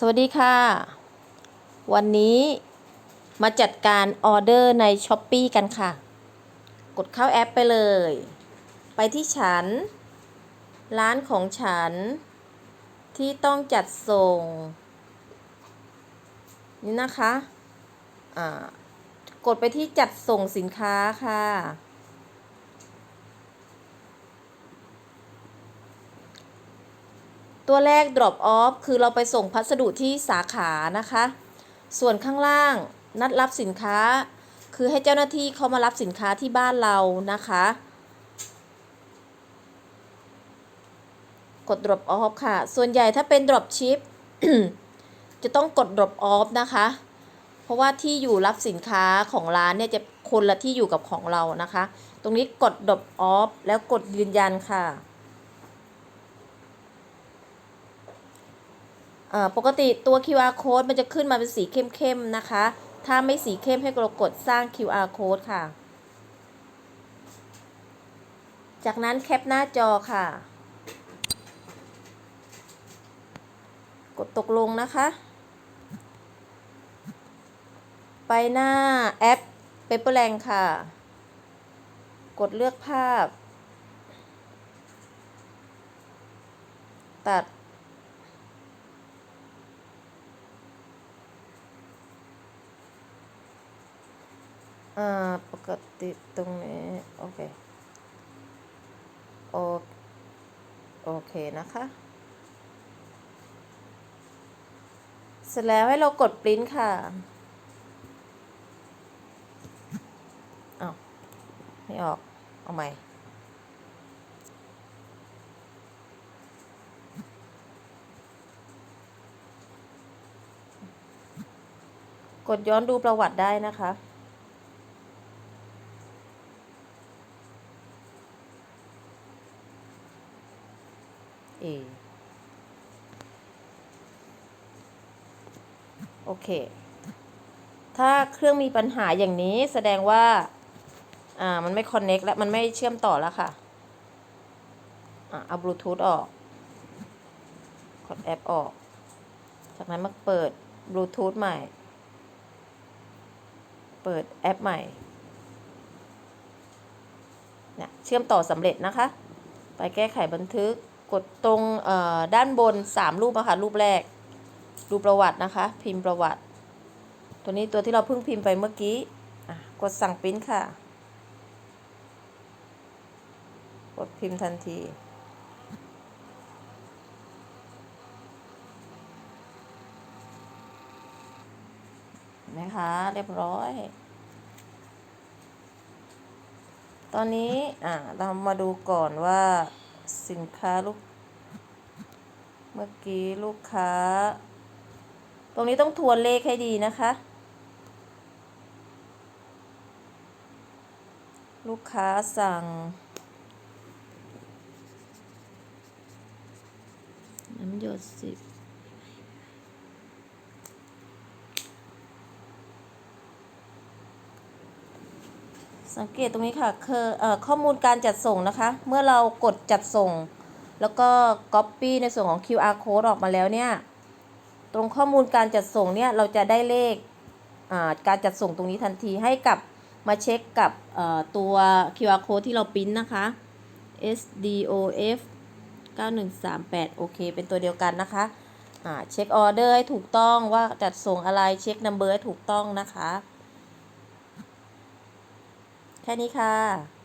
สวัสดีค่ะ วันนี้มาจัดการออเดอร์ใน s h อ p e e กันค่ะ กดเข้าแอปไปเลย ไปที่ฉัน ร้านของฉัน ที่ต้องจัดส่ง นี่นะคะ อ่า กดไปที่จัดส่งสินค้าค่ะ ตัวแรก drop off คือเราไปส่งพัสดุที่สาขานะคะ ส่วนข้างล่างนัดรับสินค้า คือให้เจ้าหน้าที่เขามารับสินค้าที่บ้านเรานะคะ กด drop off ค่ะ ส่วนใหญ่ถ้าเป็น drop ship จะต้องกด drop off นะคะ เพราะว่าที่อยู่รับสินค้าของร้านเนี่ยจะคนละที่อยู่กับของเรานะคะ ตรงนี้กด drop off แล้วกดยืนยันค่ะ อ่า ปกติตัว QR code มันจะขึ้นมาเป็นสีเข้มๆนะคะ ถ้าไม่สีเข้มให้เรากดสร้าง QR code ค่ะ จากนั้นแคปหน้าจอค่ะ กดตกลงนะคะ ไปหน้าแอป Paperland ค่ะ กดเลือกภาพ ตัด อ่าปกติตรงนี้ โอเค โอโอเคนะคะ เสร็จแล้วให้เรากดปริ้นค่ะอ้าไม่ออก เอาใหม่กดย้อนดูประวัติได้นะคะ เอโอเค ถ้าเครื่องมีปัญหาอย่างนี้แสดงว่า อ่า มันไม่คอนเน็กแล้วมันไม่เชื่อมต่อแล้วค่ะ อ่าเอาบลูทูธออกกดแอปออก จากนั้นมาเปิดบลูทูธใหม่ เปิดแอปใหม่เนี่ยเชื่อมต่อสำเร็จนะคะ ไปแก้ไขบันทึก กดตรงด้านบน 3 รูปนะคะรูปแรก ดูประวัตินะคะ พิมพ์ประวัติ ตัวนี้ตัวที่เราเพิ่งพิมพ์ไปเมื่อกี้กดสั่งปริ้นค่ะ กดพิมพ์ทันทีนะคะเรียบร้อย ตอนนี้อ่าเรามาดูก่อนว่า สินค้าลูก เมื่อกี้ลูกค้า ตรงนี้ต้องทวนเลขให้ดีนะคะ ลูกค้าสั่ง น้ำหยดสิบ สังเกตตรงนี้ค่ะคืออข้อมูลการจัดส่งนะคะ เมื่อเรากดจัดส่ง แล้วก็ Copy ในส่วนของ QR code ออกมาแล้วเนี่ย ตรงข้อมูลการจัดส่งเนี่ยเราจะได้เลขการจัดส่งตรงนี้ทันทีให้กับมาเช็คกับตัว QR code ที่เราปริ้นนะคะ SDOF 9138 โอเค เป็นตัวเดียวกันนะคะเช็คออเดอร์ให้ถูกต้องว่าจัดส่งอะไรเช็คนัมเบอร์ให้ถูกต้องนะคะ แค่นี้ค่ะ